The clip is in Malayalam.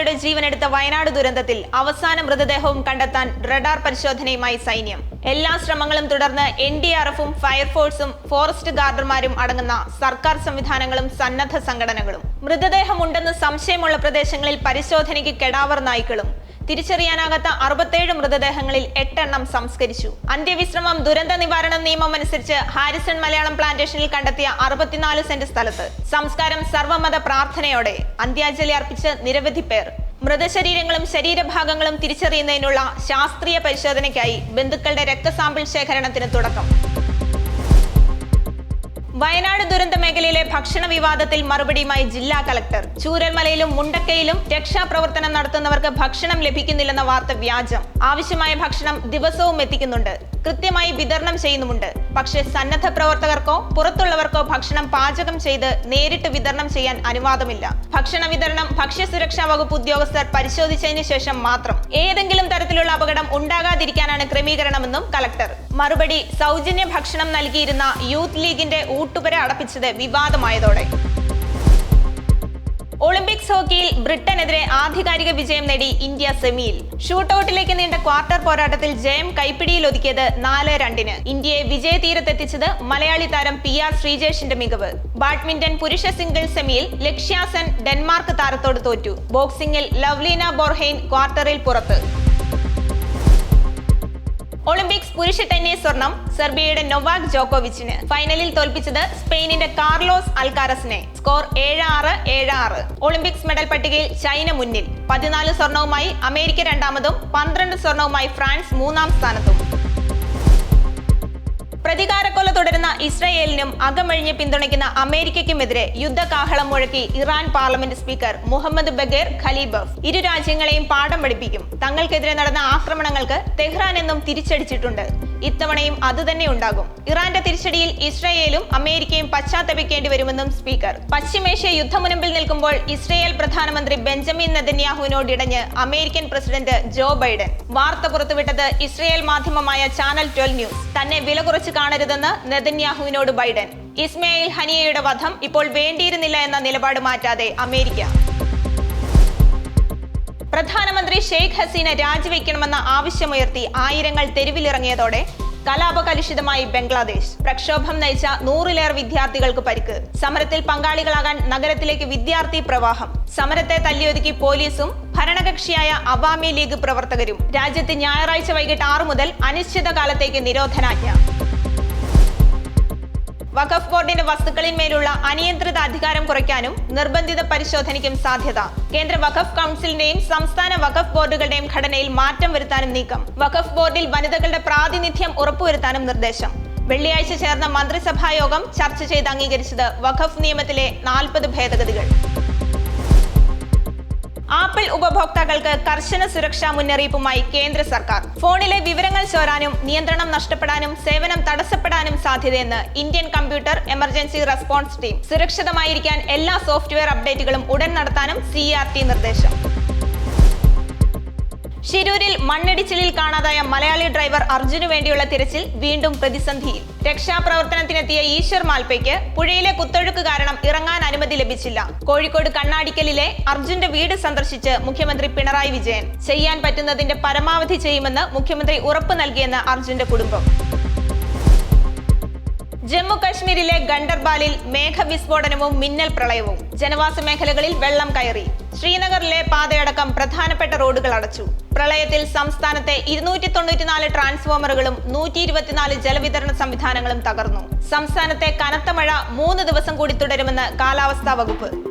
പേരുടെ ജീവനെടുത്ത വയനാട് ദുരന്തത്തിൽ അവസാന മൃതദേഹവും കണ്ടെത്താൻ റഡാർ പരിശോധനയുമായി സൈന്യം. എല്ലാ ശ്രമങ്ങളും തുടർന്ന് എൻ ഡി ആർ എഫും ഫയർഫോഴ്സും ഫോറസ്റ്റ് ഗാർഡർമാരും അടങ്ങുന്ന സർക്കാർ സംവിധാനങ്ങളും സന്നദ്ധ സംഘടനകളും. മൃതദേഹമുണ്ടെന്ന് സംശയമുള്ള പ്രദേശങ്ങളിൽ പരിശോധനയ്ക്ക് കെടാവർ നായ്ക്കളും. തിരിച്ചറിയാനാകാത്ത അറുപത്തേഴ് മൃതദേഹങ്ങളിൽ എട്ടെണ്ണം സംസ്കരിച്ചു. അന്ത്യവിശ്രമം ദുരന്ത നിവാരണ നിയമം അനുസരിച്ച് ഹാരിസൺ മലയാളം പ്ലാന്റേഷനിൽ കണ്ടെത്തിയ അറുപത്തിനാല് സെന്റ് സ്ഥലത്ത്. സംസ്കാരം സർവമത പ്രാർത്ഥനയോടെ അന്ത്യാഞ്ജലി അർപ്പിച്ച് നിരവധി പേർ. മൃതശരീരങ്ങളും ശരീരഭാഗങ്ങളും തിരിച്ചറിയുന്നതിനുള്ള ശാസ്ത്രീയ പരിശോധനയ്ക്കായി ബന്ധുക്കളുടെ രക്തസാമ്പിൾ ശേഖരണത്തിന് തുടക്കം. വയനാട് ദുരന്ത മേഖലയിലെ ഭക്ഷണ വിവാദത്തിൽ മറുപടിയുമായി ജില്ലാ കളക്ടർ ചൂരൽമലയിലും മുണ്ടക്കയിലും രക്ഷാപ്രവർത്തനം നടത്തുന്നവർക്ക് ഭക്ഷണം ലഭിക്കുന്നില്ലെന്ന വാർത്ത വ്യാജം. ആവശ്യമായ ഭക്ഷണം ദിവസവും എത്തിക്കുന്നുണ്ട്. കൃത്യമായി വിതരണം ചെയ്യുന്നുമുണ്ട്. പക്ഷേ സന്നദ്ധ പ്രവർത്തകർക്കോ പുറത്തുള്ളവർക്കോ ഭക്ഷണം പാചകം ചെയ്ത് നേരിട്ട് വിതരണം ചെയ്യാൻ അനുവാദമില്ല. ഭക്ഷണ വിതരണം ഭക്ഷ്യസുരക്ഷാ വകുപ്പ് ഉദ്യോഗസ്ഥർ പരിശോധിച്ചതിന് ശേഷം മാത്രം ഏതെങ്കിലും തരത്തിലുള്ള അപകടം ഉണ്ടാകാതിരിക്കാനാണ് ക്രമീകരണമെന്നും കലക്ടർ. മറുപടി സൗജന്യ ഭക്ഷണം നൽകിയിരുന്ന യൂത്ത് ലീഗിന്റെ ഊട്ടുപുര അടപ്പിച്ചത് വിവാദമായതോടെ. ഒളിമ്പിക്സ് ഹോക്കിയിൽ ബ്രിട്ടനെതിരെ ആധികാരിക വിജയം നേടി ഇന്ത്യ സെമിയിൽ. ഷൂട്ടൌട്ടിലേക്ക് നീണ്ട ക്വാർട്ടർ പോരാട്ടത്തിൽ ജയം കൈപ്പിടിയിൽ ഒതുക്കിയത് നാല് രണ്ടിന്. ഇന്ത്യയെ വിജയതീരത്തെത്തിച്ചത് മലയാളി താരം പി ആർ ശ്രീജേഷിന്റെ മികവ്. ബാഡ്മിന്റൺ പുരുഷ സിംഗിൾസ് സെമിയിൽ ലക്ഷ്യാസൻ ഡെൻമാർക്ക് താരത്തോട് തോറ്റു. ബോക്സിംഗിൽ ലവ്ലീന ബോർഹെയ്ൻ ക്വാർട്ടറിൽ പുറത്ത്. ഒളിമ്പിക്സ് പുരുഷ ടെന്നീസ് സ്വർണം സെർബിയയുടെ നൊവാക് ജോക്കോവിച്ചിന്. ഫൈനലിൽ തോൽപ്പിച്ചത് സ്പെയിനിന്റെ കാർലോസ് അൽക്കാരസിനെ. സ്കോർ ഏഴ് ആറ് ഏഴ് ആറ് ഒളിമ്പിക്സ് മെഡൽ പട്ടികയിൽ ചൈന മുന്നിൽ. പതിനാല് സ്വർണവുമായി അമേരിക്ക രണ്ടാമതും പന്ത്രണ്ട് സ്വർണവുമായി ഫ്രാൻസ് മൂന്നാം സ്ഥാനത്തും. ഇസ്രയേലിനും അകമഴിഞ്ഞ് പിന്തുണയ്ക്കുന്ന അമേരിക്കയ്ക്കുമെതിരെ യുദ്ധകാഹളം മുഴക്കി Iran parliament speaker Mohammad Bagher Ghalibaf ഇരു രാജ്യങ്ങളെയും പാഠം പഠിപ്പിക്കും. തങ്ങൾക്കെതിരെ നടന്ന ആക്രമണങ്ങൾക്ക് തെഹ്റാൻ എന്നും തിരിച്ചടിച്ചിട്ടുണ്ട്. ഇത്തവണയും അതുതന്നെ ഉണ്ടാകും. ഇറാന്റെ തിരിച്ചടിയിൽ ഇസ്രയേലും അമേരിക്കയും പശ്ചാത്തപിക്കേണ്ടി വരുമെന്നും സ്പീക്കർ. പശ്ചിമേഷ്യ യുദ്ധമുനമ്പിൽ നിൽക്കുമ്പോൾ ഇസ്രയേൽ പ്രധാനമന്ത്രി ബെഞ്ചമിൻ നെതന്യാഹുവിനോടിടഞ്ഞ് അമേരിക്കൻ പ്രസിഡന്റ് ജോ ബൈഡൻ. വാർത്ത പുറത്തുവിട്ടത് ഇസ്രയേൽ മാധ്യമമായ ചാനൽ ട്വൽവ് ന്യൂസ്. തന്നെ വില കുറച്ച് കാണരുതെന്ന് നെതന്യാഹുവിനോട് ബൈഡൻ. ഇസ്മയിൽ ഹനിയയുടെ വധം ഇപ്പോൾ വേണ്ടിയിരുന്നില്ല എന്ന നിലപാട് മാറ്റാതെ അമേരിക്ക. പ്രധാനമന്ത്രി ഷെയ്ഖ് ഹസീന രാജിവെക്കണമെന്ന ആവശ്യമുയർത്തി ആയിരങ്ങൾ തെരുവിലിറങ്ങിയതോടെ കലാപകലുഷിതമായി ബംഗ്ലാദേശ്. പ്രക്ഷോഭം നയിച്ച നൂറിലേറെ വിദ്യാർത്ഥികൾക്ക് പരിക്ക്. സമരത്തിൽ പങ്കാളികളാകാൻ നഗരത്തിലേക്ക് വിദ്യാർത്ഥി പ്രവാഹം. സമരത്തെ തല്ലിയൊതുക്കി പോലീസും ഭരണകക്ഷിയായ അവാമി ലീഗ് പ്രവർത്തകരും. രാജ്യത്ത് ഞായറാഴ്ച വൈകിട്ട് ആറു മുതൽ അനിശ്ചിതകാലത്തേക്ക് നിരോധനാജ്ഞ. വഖഫ് ബോർഡിന്റെ വസ്തുക്കളിന്മേലുള്ള അനിയന്ത്രിത അധികാരം കുറയ്ക്കാനും നിർബന്ധിത പരിശോധനയ്ക്കും സാധ്യത. കേന്ദ്ര വഖഫ് കൗൺസിലിന്റെയും സംസ്ഥാന വഖഫ് ബോർഡുകളുടെയും ഘടനയിൽ മാറ്റം വരുത്താനും നീക്കം. വഖഫ് ബോർഡിൽ വനിതകളുടെ പ്രാതിനിധ്യം ഉറപ്പുവരുത്താനും നിർദ്ദേശം. വെള്ളിയാഴ്ച ചേർന്ന മന്ത്രിസഭാ യോഗം ചർച്ച ചെയ്ത് അംഗീകരിച്ചത് വഖഫ് നിയമത്തിലെ നാൽപ്പത് ഭേദഗതികൾ. ആപ്പിൾ ഉപഭോക്താക്കൾക്ക് കർശന സുരക്ഷാ മുന്നറിയിപ്പുമായി കേന്ദ്ര സർക്കാർ. ഫോണിലെ വിവരങ്ങൾ ചോരാനും നിയന്ത്രണം നഷ്ടപ്പെടാനും സേവനം തടസ്സപ്പെടാനും സാധ്യതയെന്ന് Indian computer emergency response team. സുരക്ഷിതമായിരിക്കാൻ എല്ലാ സോഫ്റ്റ്വെയർ അപ്ഡേറ്റുകളും ഉടൻ നടത്താനും സി നിർദ്ദേശം. ഷിരൂരിൽ മണ്ണിടിച്ചിലിൽ കാണാതായ മലയാളി ഡ്രൈവർ അർജുനു വേണ്ടിയുള്ള തിരച്ചിൽ വീണ്ടും പ്രതിസന്ധിയിൽ. രക്ഷാപ്രവർത്തനത്തിനെത്തിയ ഈശ്വർ മാൽപ്പയ്ക്ക് പുഴയിലെ കുത്തൊഴുക്ക് കാരണം ഇറങ്ങാൻ അനുമതി ലഭിച്ചില്ല. കോഴിക്കോട് കണ്ണാടിക്കലിലെ അർജുന്റെ വീട് സന്ദർശിച്ച് മുഖ്യമന്ത്രി പിണറായി വിജയൻ. ചെയ്യാൻ പറ്റുന്നതിന്റെ പരമാവധി ചെയ്യുമെന്ന് മുഖ്യമന്ത്രി ഉറപ്പ് നൽകിയെന്ന് അർജുന്റെ കുടുംബം. ജമ്മു കശ്മീരിലെ ഗണ്ടർബാലിൽ മേഘവിസ്ഫോടനവും മിന്നൽ പ്രളയവും. ജനവാസ മേഖലകളിൽ വെള്ളം കയറി. ശ്രീനഗറിലെ പാതയടക്കം പ്രധാനപ്പെട്ട റോഡുകൾ അടച്ചു. പ്രളയത്തിൽ സംസ്ഥാനത്തെ ഇരുന്നൂറ്റി തൊണ്ണൂറ്റിനാല് ട്രാൻസ്ഫോമറുകളും നൂറ്റി ഇരുപത്തിനാല് ജലവിതരണ സംവിധാനങ്ങളും തകർന്നു. സംസ്ഥാനത്തെ കനത്ത മഴ മൂന്ന് ദിവസം കൂടി തുടരുമെന്ന് കാലാവസ്ഥാ വകുപ്പ്.